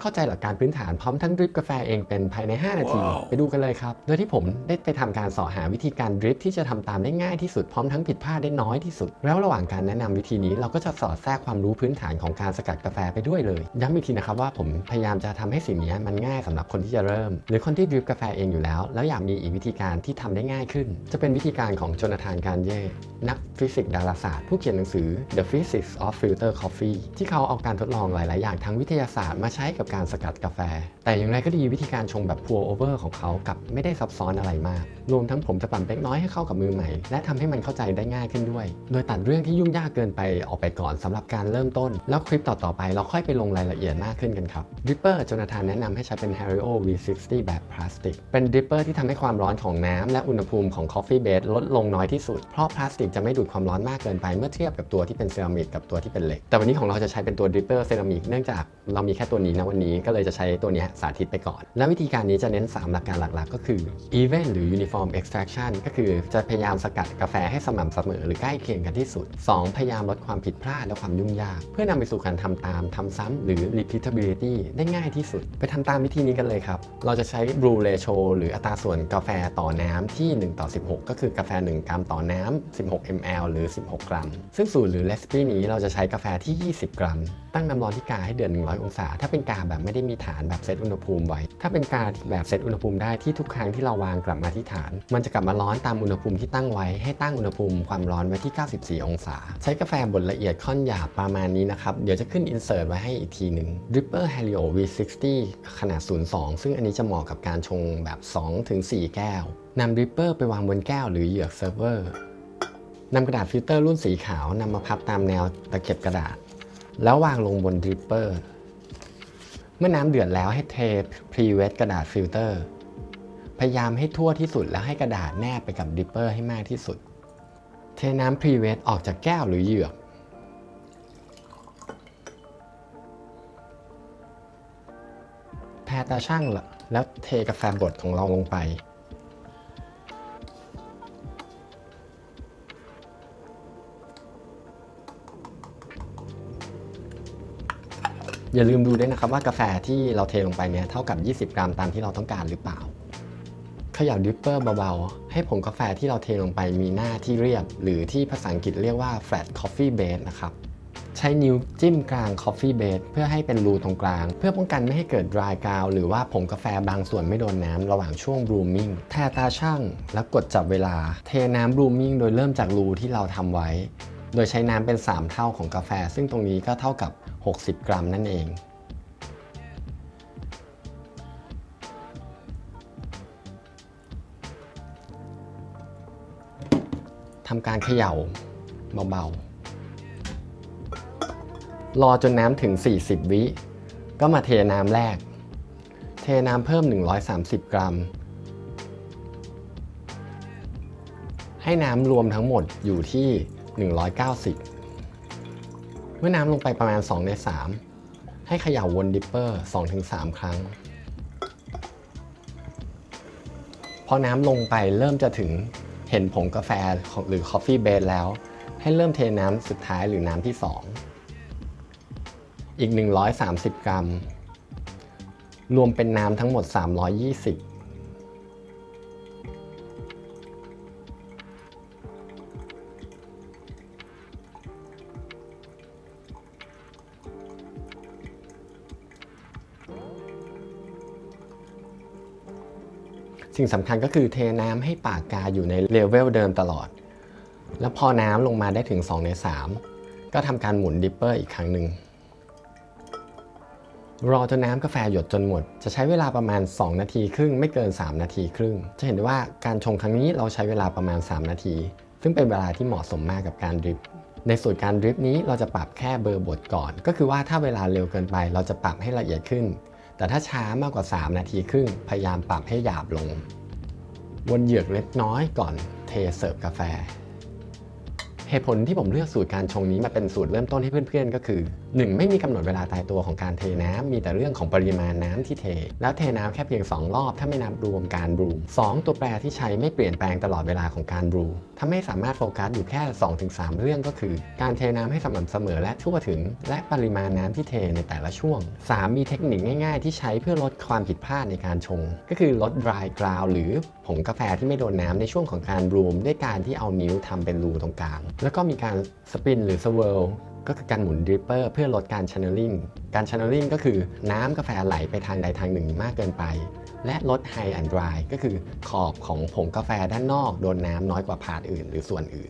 เข้าใจหลักการพื้นฐานพร้อมทั้งดริปกาแฟเองเป็นภายใน 5 นาทีไปดูกันเลยครับ โดยที่ผมได้ไปทำการสอหาวิธีการดริปที่จะทำตามได้ง่ายที่สุดพร้อมทั้งผิดพลาดได้น้อยที่สุด แล้วระหว่างการแนะนำวิธีนี้เราก็จะสอดแทรกความรู้พื้นฐานของการสกัดกาแฟไปด้วยเลยย้ำอีกทีนะครับว่าผมพยายามจะทำให้สิ่งนี้มันง่ายสำหรับคนที่จะเริ่ม หรือคนที่ดริปกาแฟเองอยู่แล้ว แล้วอยากมีอีกวิธีการที่ทำได้ง่ายขึ้น จะเป็นวิธีการของโจนาธานการเย่นักฟิสิกส์ดาราศาสตร์ผู้เขียนหนังสือ The Physics of Filter Coffee ที่เขาเอาการทดลองหลาย ๆ อย่างทางวิทยาศาสตร์มาใช้กับการสกัดกาแฟ แต่อย่างไรก็ดีวิธีการชงแบบ pour over ของเขากับไม่ได้ซับซ้อนอะไรมาก รวมทั้งผมจะปรับเล็กน้อยให้เข้ากับมือใหม่ และทำให้มันเข้าใจได้ง่ายขึ้นด้วย โดยตัดเรื่องที่ยุ่งยากเกินไปออกไปก่อนสำหรับการเริ่มต้น แล้วคลิปต่อๆไปเราค่อยไปลงรายละเอียดมากขึ้นกันครับ Dripper โจนาธานแนะนำให้ใช้เป็น Hario V60 แบบพลาสติก เป็น Dripper ที่ทำให้ความร้อนของน้ำและอุณหภูมิของ Coffee Base ลดลงน้อยที่สุดเพราะพลาสติกจะไม่ดูดความร้อนมากเกินไปเมื่อเทียบกับตัวที่เป็นเซรามิกกับตัวที่เป็นเหล็กแต่วันนี้ของเราจะใช้เป็นตัว Dripper เซรามิกเนื่องจากเรามีแค่ตัวนี้นะวันนี้ก็เลยจะใช้ตัวนี้สาธิตไปก่อน และวิธีการนี้จะเน้น 3 หลักการหลักๆ ก็คือ even หรือ uniform extraction ก็คือจะพยายามสกัดกาแฟให้สม่ำเสมอ หรือใกล้เคียงกันที่สุด 2 พยายามลดความผิดพลาดและความยุ่งยาก เพื่อนำไปสู่การทำตามทำซ้ำหรือ repeatability ได้ง่ายที่สุด ไปทำตามวิธีนี้กันเลยครับ เราจะใช้ brew ratio หรืออัตราส่วนกาแฟต่อน้ำที่ 1 ต่อ 16 ก็คือกาแฟ 1 กรัมต่อน้ำ16 ml หรือ 16 กรัม ซึ่งสูตรหรือ recipe นี้เราจะใช้กาแฟที่ 20 กรัม ตั้งน้ำร้อนที่กาให้เดือด100 องศา ถ้าเป็นกาแบบไม่ได้มีฐานแบบเซตอุณหภูมิไว้ ถ้าเป็นกาแบบเซตอุณหภูมิได้ที่ทุกครั้งที่เราวางกลับมาที่ฐาน มันจะกลับมาร้อนตามอุณหภูมิที่ตั้งไว้ให้ตั้งอุณหภูมิความร้อนไว้ที่ 94 องศา ใช้กาแฟบดละเอียดค่อนหยาบประมาณนี้นะครับ เดี๋ยวจะขึ้นอินเสิร์ตไว้ให้อีกทีหนึ่ง Dripper Helio V60 ขนาด 02 ซึ่งอันนี้จะเหมาะกับการชงแบบ 2-4 แก้วนำ Dripper ไปวางบนแก้วหรือเหยือกเซิร์ฟเวอร์นำกระดาษฟิลเตอร์รุ่นสีขาวนำมาพับตามแนวตะเข็บกระดาษ แล้ววางลงบนดริปเปอร์ เมื่อน้ำเดือดแล้วให้เทพรีเวทกระดาษฟิลเตอร์ พยายามให้ทั่วที่สุดแล้วให้กระดาษแนบไปกับดริปเปอร์ให้มากที่สุด เทน้ำพรีเวทออกจากแก้วหรือเหยือกแพรตาช่างละแล้วเทกาแฟบดของเราลงไป อย่าลืมดูด้วยนะครับว่ากาแฟที่เราเทลงไปเนี่ยเท่ากับ 20 กรัมตามที่เราต้องการหรือเปล่าขย่าดริปเปอร์เบาๆ ให้ผงกาแฟที่เราเทลงไปมีหน้าที่เรียบ หรือที่ภาษาอังกฤษเรียกว่า flat coffee base นะครับ ใช้นิ้วจิ้มกลาง coffee base เพื่อให้เป็นรูตรงกลาง เพื่อป้องกันไม่ให้เกิด dry กาวหรือว่าผงกาแฟบางส่วนไม่โดนน้ำระหว่างช่วง blooming แทตาช่างแล้วกดจับเวลา เทน้ำ blooming โดยเริ่มจากรูที่เราทำไว้ โดยใช้น้ำเป็น 3 เท่าของกาแฟ ซึ่งตรงนี้ก็เท่ากับ 60 กรัมนั่นเอง ทำการเขย่าเบาๆ รอจนน้ำถึง 40 วิ ก็มาเทน้ำแรก เทน้ำเพิ่ม 130 กรัม ให้น้ำรวมทั้งหมดอยู่ที่ 190 เมื่อน้ำลงไปประมาณ 2 ใน 3 ให้เขย่าวนดิปเปอร์ 2-3 ครั้ง พอน้ำลงไปเริ่มจะถึงเห็นผงกาแฟของหรือ Coffee Base แล้ว ให้เริ่มเทน้ำสุดท้ายหรือน้ำที่ 2 อีก 130 กรัม รวมเป็นน้ำทั้งหมด 320 สิ่งสำคัญก็คือเทน้ำให้ปากกาอยู่ในเลเวลเดิมตลอด แล้วพอน้ำลงมาได้ถึง 2 ใน 3 ก็ทำการหมุนดิปเปอร์อีกครั้งหนึ่งรอจนน้ำกาแฟหยดจนหมด จะใช้เวลาประมาณ 2 นาทีครึ่งไม่เกิน 3 นาทีครึ่ง จะเห็นได้ว่าการชงครั้งนี้เราใช้เวลาประมาณ 3 นาที ซึ่งเป็นเวลาที่เหมาะสมมากกับการดริป ในส่วนการดริปนี้เราจะปรับแค่เบอร์บทก่อน ก็คือว่าถ้าเวลาเร็วเกินไป เราจะปรับให้ละเอียดขึ้น แต่ถ้าช้ามากกว่า 3 นาทีครึ่ง พยายามปรับให้หยาบลง วนเหยือกเล็กน้อยก่อนเทเสิร์ฟกาแฟ เหตุผลที่ผมเลือกสูตรการชงนี้มาเป็นสูตรเริ่มต้นให้เพื่อนๆ ก็คือ 1. ไม่มีกำหนดเวลาตายตัวของการเทน้ำมีแต่เรื่องของปริมาณน้ำที่เท แล้วเทน้ำแค่เพียง 2 รอบ ถ้าไม่นับรวมการบรู 2. ตัวแปรที่ใช้ไม่เปลี่ยนแปลงตลอดเวลาของการบรูทำให้สามารถโฟกัสอยู่แค่ 2-3 เรื่องก็คือ การเทน้ำให้สม่ำเสมอและทั่วถึง และปริมาณน้ำที่เทในแต่ละช่วง 3. มีเทคนิคง่ายๆ ที่ใช้เพื่อลดความผิดพลาดในการชง ก็คือลด dry ground หรือผงกาแฟที่ไม่โดนน้ำในช่วงของการบรูมด้วยการที่เอานิ้วทำเป็นรูตรงกลางแล้วก็มีการสปินหรือสเวิลก็คือการหมุนดริปเปอร์เพื่อลดการชาน e ลิงการชาน e ลิงก็คือน้ำกาแฟไหลไปทางใดทางหนึ่งมากเกินไป และลดไฮแอนด์ดรายก็คือขอบของผงกาแฟด้านนอกโดนน้ำน้อยกว่าพาร์ทอื่น หรือส่วนอื่น